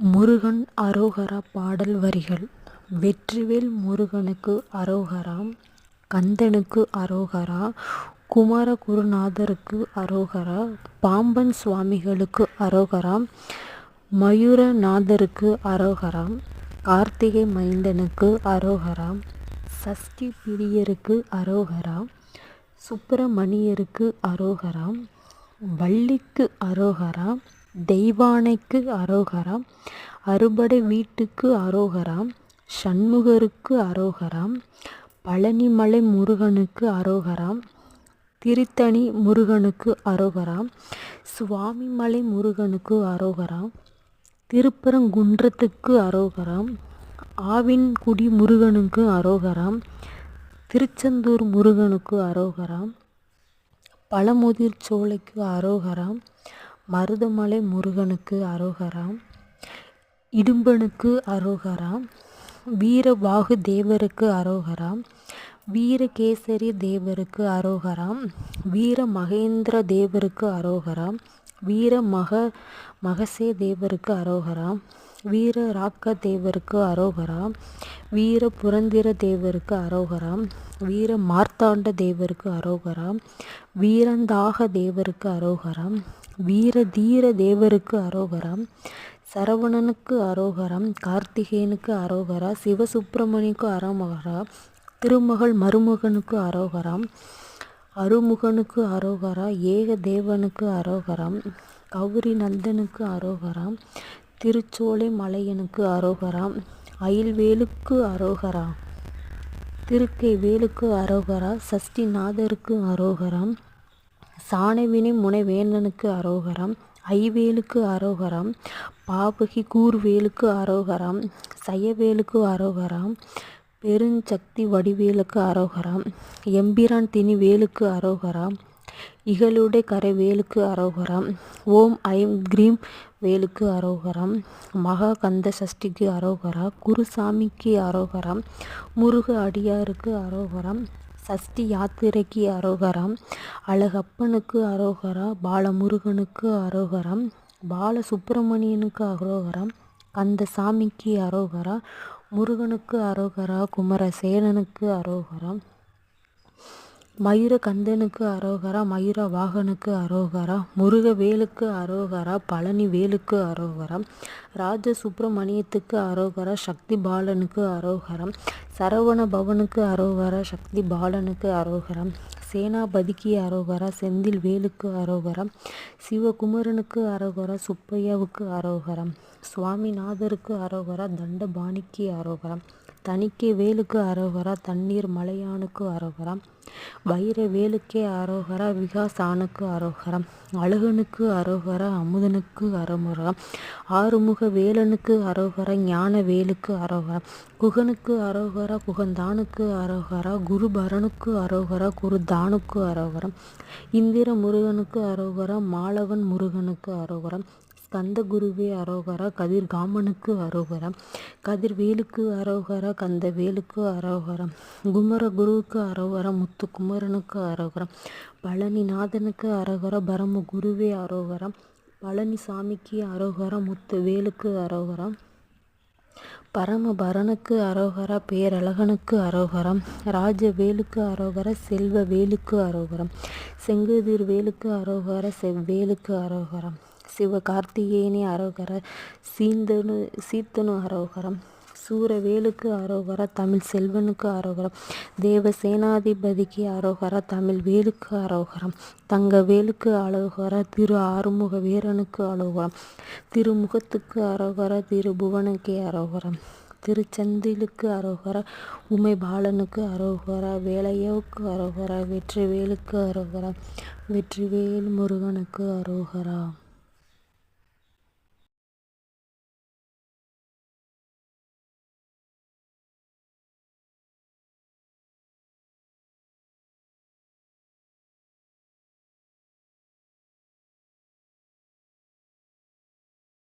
முருகன் அரோகரா பாடல் வரிகள். வெற்றிவேல் முருகனுக்கு அரோகரா கந்தனுக்கு அரோகரா குமாரகுருநாதருக்கு அரோகரா பாம்பன் சுவாமிகளுக்கு அரோகரா மயூரநாதருக்கு அரோகரா கார்த்திகை மைந்தனுக்கு அரோகரா சஷ்டி பிரியருக்கு அரோகரா சுப்பிரமணியருக்கு அரோகரா வள்ளிக்கு அரோகரா தெய்வானைக்கு அரோகரா அறுபடை வீட்டுக்கு அரோகரா சண்முகருக்கு அரோகரா பழனிமலை முருகனுக்கு அரோகரா திருத்தணி முருகனுக்கு அரோகரா சுவாமிமலை முருகனுக்கு அரோகரா திருப்பரங்குன்றத்துக்கு அரோகரா ஆவின்குடி முருகனுக்கு அரோகராம் திருச்செந்தூர் முருகனுக்கு அரோகரா பழமுதிர் சோலைக்கு அரோகரா மருதமலை முருகனுக்கு அரோகரா இடும்பனுக்கு அரோகரா வீரபாகு தேவருக்கு அரோகரா வீரகேசரி தேவருக்கு அரோகரா வீர மகேந்திர தேவருக்கு அரோகரா வீர மக மகசே தேவருக்கு அரோகரா வீர ராக்க தேவருக்கு அரோகரா வீர புரந்திர தேவருக்கு அரோகரா வீர மார்த்தாண்ட தேவருக்கு அரோகரா வீரந்தாக தேவருக்கு அரோகரா வீர தீர தேவருக்கு அரோகரம் சரவணனுக்கு அரோகரம் கார்த்திகேயனுக்கு அரோகரா சிவசுப்பிரமணியனுக்கு அரோகரா திருமகள் மருமகனுக்கு அரோகரம் அருமுகனுக்கு அரோகரா ஏக தேவனுக்கு அரோகரம் கௌரி நந்தனுக்கு அரோகரா திருச்சோலை மலையனுக்கு அரோகரா அயில்வேலுக்கு அரோகரா திருக்கை வேலுக்கு அரோகரா சஷ்டிநாதருக்கு அரோகரம் சாணவினை முனைவேந்தனுக்கு அரோகரம் ஐவேலுக்கு அரோகரம் பாபகி கூர்வேலுக்கு அரோகரம் சையவேலுக்கு அரோகரம் பெருஞ்சக்தி வடிவேலுக்கு அரோகரம் எம்பிரான் திணிவேலுக்கு அரோகரம் இகலுடை கரைவேலுக்கு அரோகரம் ஓம் ஐம் கிரீம் வேலுக்கு அரோகரம் மகா கந்த சஷ்டிக்கு அரோகரா குருசாமிக்கு அரோகரம் முருக அடியாருக்கு அரோகரம் சஷ்டி யாத்திரைக்கு அரோகரம் அழகப்பனுக்கு அரோகரா பாலமுருகனுக்கு அரோகரம் பாலசுப்பிரமணியனுக்கு அரோகரம் கந்தசாமிக்கு அரோகரா முருகனுக்கு அரோகரா குமரசேனனுக்கு அரோகரம் மயூர கந்தனுக்கு அரோகரா மயூர வாகனுக்கு அரோகரா முருகவேலுக்கு அரோகரா பழனி வேலுக்கு அரோகரம் ராஜ சுப்பிரமணியத்துக்கு அரோகரா சக்தி பாலனுக்கு அரோகரம் சரவண பவனுக்கு அரோகரா சக்தி பாலனுக்கு அரோகரம் சேனாபதிக்கு அரோகரா செந்தில் வேலுக்கு அரோகரம் சிவகுமரனுக்கு அரோகரா சுப்பையாவுக்கு அரோகரம் சுவாமிநாதருக்கு அரோகரா தண்டபாணிக்கு அரோகரம் தணிக்கை வேலுக்கு அரோகரா தண்ணீர் மலையானுக்கு அரோகரம் வைர வேலுக்கே அரோகரா விகாசானுக்கு அரோகரம் அழகனுக்கு அரோகரா அமுதனுக்கு அரோகரம் ஆறுமுக வேலனுக்கு அரோகரா ஞான வேலுக்கு அரோகரம் குகனுக்கு அரோகரா குகந்தானுக்கு அரோகரா குருபரனுக்கு அரோகரா குருதானுக்கு அரோகரம் இந்திர முருகனுக்கு அரோகரா மாலவன் முருகனுக்கு அரோகரம் கந்தகுருவே அரோகரா கதிர்காமனுக்கு அரோகரம் கதிர்வேலுக்கு அரோகரா கந்தவேலுக்கு அரோகரம் குமரகுருவுக்கு அரோகரம் முத்துக்குமரனுக்கு அரோகரம் பழனிநாதனுக்கு அரோகரா பரமகுருவே அரோகரம் பழனிசாமிக்கு அரோகரா முத்துவேலுக்கு அரோகரம் பரமபரனுக்கு அரோகரா பேரழகனுக்கு அரோகரம் ராஜவேலுக்கு அரோகர செல்வ வேலுக்கு அரோகரம் செங்குதிர் வேலுக்கு அரோகர செவ்வேலுக்கு அரோகரம் சிவகார்த்திகேயனே அரோகர சீந்தனு சீத்தனு அரோகரம் சூரவேலுக்கு அரோகர தமிழ் செல்வனுக்கு அரோகரம் தேவசேனாதிபதிக்கு அரோகரா தமிழ் வேலுக்கு அரோகரம் தங்க வேலுக்கு அலோகர திரு ஆறுமுக வீரனுக்கு அரோகரம் திருமுகத்துக்கு அரோகர திரு புவனுக்கே அரோகரம் திருச்செந்திலுக்கு அரோகர உமை பாலனுக்கு அரோகரா வேலையோவுக்கு அரோகரா வெற்றிவேலுக்கு அரோகர வெற்றிவேல் முருகனுக்கு அரோகரா